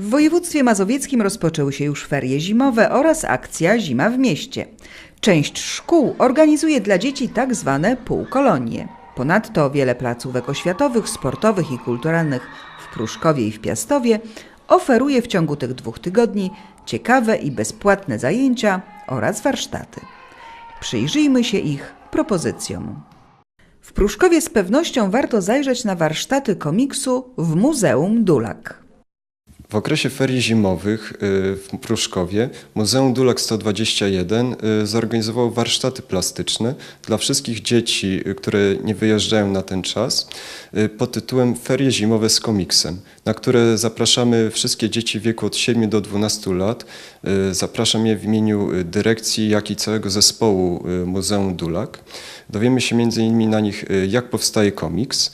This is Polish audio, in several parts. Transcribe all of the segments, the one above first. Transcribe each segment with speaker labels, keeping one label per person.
Speaker 1: W województwie mazowieckim rozpoczęły się już ferie zimowe oraz akcja Zima w mieście. Część szkół organizuje dla dzieci tak zwane półkolonie. Ponadto wiele placówek oświatowych, sportowych i kulturalnych w Pruszkowie i w Piastowie oferuje w ciągu tych dwóch tygodni ciekawe i bezpłatne zajęcia oraz warsztaty. Przyjrzyjmy się ich propozycjom. W Pruszkowie z pewnością warto zajrzeć na warsztaty komiksu w Muzeum Dulak.
Speaker 2: W okresie ferii zimowych y, w Pruszkowie Muzeum Dulak 121 y, zorganizowało warsztaty plastyczne dla wszystkich dzieci, y, które nie wyjeżdżają na ten czas pod tytułem Ferie zimowe z komiksem, na które zapraszamy wszystkie dzieci w wieku od 7 do 12 lat. Y, Zapraszam je w imieniu y, dyrekcji, jak i całego zespołu y, Muzeum Dulak. Dowiemy się m.in. na nich, jak powstaje komiks.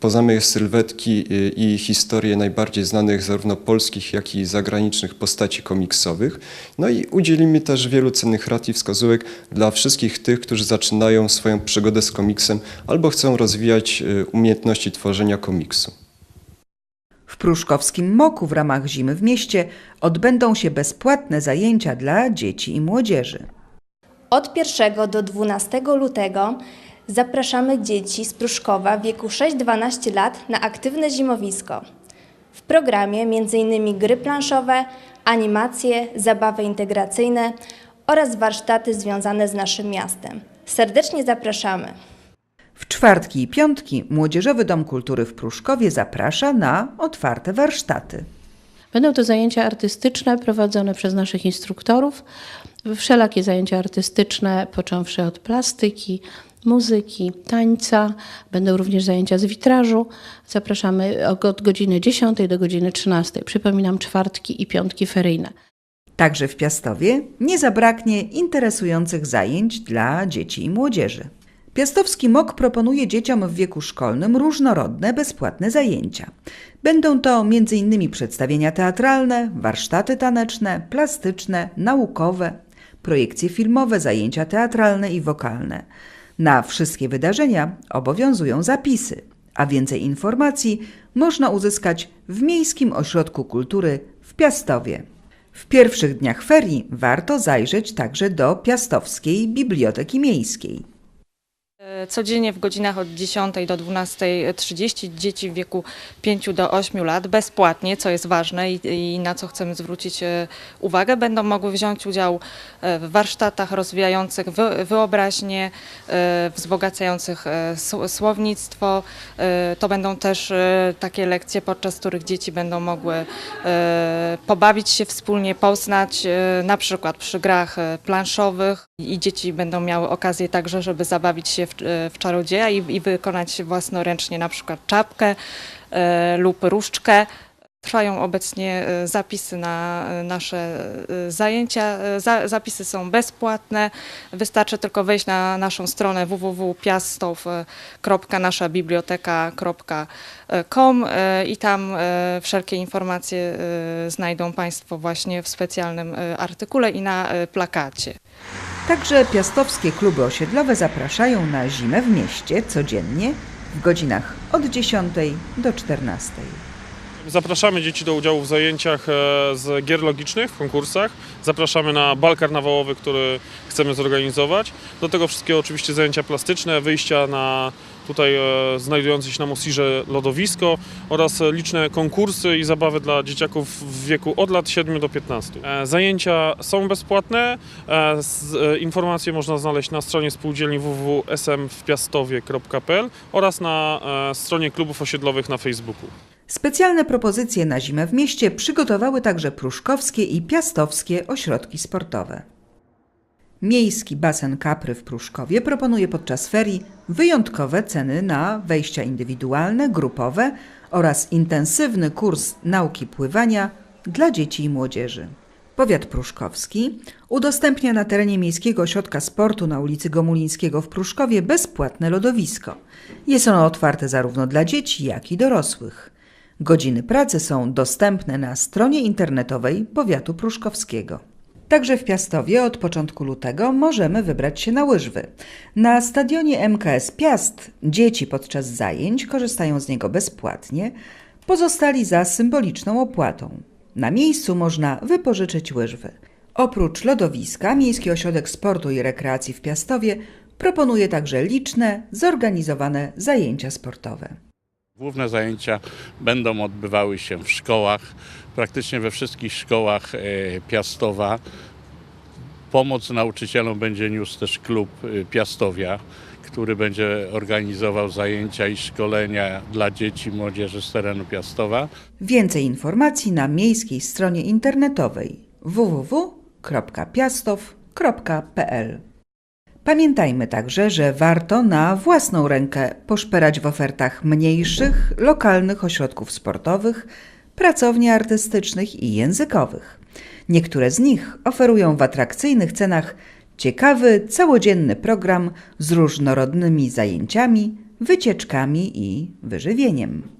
Speaker 2: Poznamy sylwetki i historie najbardziej znanych zarówno polskich, jak i zagranicznych postaci komiksowych. No i udzielimy też wielu cennych rad i wskazówek dla wszystkich tych, którzy zaczynają swoją przygodę z komiksem albo chcą rozwijać umiejętności tworzenia komiksu.
Speaker 1: W pruszkowskim Moku w ramach Zimy w mieście odbędą się bezpłatne zajęcia dla dzieci i młodzieży.
Speaker 3: Od 1 do 12 lutego zapraszamy dzieci z Pruszkowa w wieku 6-12 lat na aktywne zimowisko. W programie m.in. gry planszowe, animacje, zabawy integracyjne oraz warsztaty związane z naszym miastem. Serdecznie zapraszamy.
Speaker 1: W czwartki i piątki Młodzieżowy Dom Kultury w Pruszkowie zaprasza na otwarte warsztaty.
Speaker 4: Będą to zajęcia artystyczne prowadzone przez naszych instruktorów. Wszelakie zajęcia artystyczne, począwszy od plastyki, muzyki, tańca. Będą również zajęcia z witrażu. Zapraszamy od godziny 10 do godziny 13. Przypominam, czwartki i piątki feryjne.
Speaker 1: Także w Piastowie nie zabraknie interesujących zajęć dla dzieci i młodzieży. Piastowski MOK proponuje dzieciom w wieku szkolnym różnorodne, bezpłatne zajęcia. Będą to m.in. przedstawienia teatralne, warsztaty taneczne, plastyczne, naukowe, projekcje filmowe, zajęcia teatralne i wokalne. Na wszystkie wydarzenia obowiązują zapisy, a więcej informacji można uzyskać w Miejskim Ośrodku Kultury w Piastowie. W pierwszych dniach ferii warto zajrzeć także do Piastowskiej Biblioteki Miejskiej.
Speaker 5: Codziennie w godzinach od 10 do 12.30 dzieci w wieku 5 do 8 lat bezpłatnie, co jest ważne i, i na co chcemy zwrócić e, uwagę, będą mogły wziąć udział e, w warsztatach rozwijających wy, wyobraźnię, e, wzbogacających słownictwo. To będą też takie lekcje, podczas których dzieci będą mogły pobawić się wspólnie, poznać na przykład przy grach planszowych i dzieci będą miały okazję także, żeby zabawić się w, w czarodzieja i, i wykonać własnoręcznie na przykład czapkę e, lub różdżkę. Trwają obecnie e, zapisy na e, nasze e, zajęcia. E, Za, zapisy są bezpłatne. Wystarczy tylko wejść na naszą stronę www.piastow.naszabiblioteka.com e, i tam e, wszelkie informacje e, znajdą Państwo właśnie w specjalnym e, artykule i na e, plakacie.
Speaker 1: Także piastowskie kluby osiedlowe zapraszają na zimę w mieście codziennie w godzinach od 10 do 14.
Speaker 6: Zapraszamy dzieci do udziału w zajęciach e, z gier logicznych, w konkursach. Zapraszamy na bal karnawałowy, który chcemy zorganizować. Do tego wszystkiego oczywiście zajęcia plastyczne, wyjścia na tutaj e, znajdujące się na Mosirze lodowisko oraz liczne konkursy i zabawy dla dzieciaków w wieku od lat 7 do 15. E, Zajęcia są bezpłatne. E, Informacje można znaleźć na stronie spółdzielni www.smwpiastowie.pl oraz na stronie klubów osiedlowych na Facebooku.
Speaker 1: Specjalne propozycje na zimę w mieście przygotowały także pruszkowskie i piastowskie ośrodki sportowe. Miejski basen Kapry w Pruszkowie proponuje podczas ferii wyjątkowe ceny na wejścia indywidualne, grupowe oraz intensywny kurs nauki pływania dla dzieci i młodzieży. Powiat pruszkowski udostępnia na terenie Miejskiego Ośrodka Sportu na ulicy Gomulińskiego w Pruszkowie bezpłatne lodowisko. Jest ono otwarte zarówno dla dzieci, jak i dorosłych. Godziny pracy są dostępne na stronie internetowej powiatu pruszkowskiego. Także w Piastowie od początku lutego możemy wybrać się na łyżwy. Na stadionie MKS Piast dzieci podczas zajęć korzystają z niego bezpłatnie. pozostali za symboliczną opłatą. Na miejscu można wypożyczyć łyżwy. Oprócz lodowiska, Miejski Ośrodek Sportu i Rekreacji w Piastowie proponuje także liczne, zorganizowane zajęcia sportowe.
Speaker 7: Główne zajęcia będą odbywały się w szkołach, praktycznie we wszystkich szkołach e, Piastowa. Pomoc nauczycielom będzie niósł też klub e, Piastowia, który będzie organizował zajęcia i szkolenia dla dzieci i młodzieży z terenu Piastowa.
Speaker 1: Więcej informacji na miejskiej stronie internetowej www.piastow.pl. Pamiętajmy także, że warto na własną rękę poszperać w ofertach mniejszych, lokalnych ośrodków sportowych, pracowni artystycznych i językowych. Niektóre z nich oferują w atrakcyjnych cenach ciekawy, całodzienny program z różnorodnymi zajęciami, wycieczkami i wyżywieniem.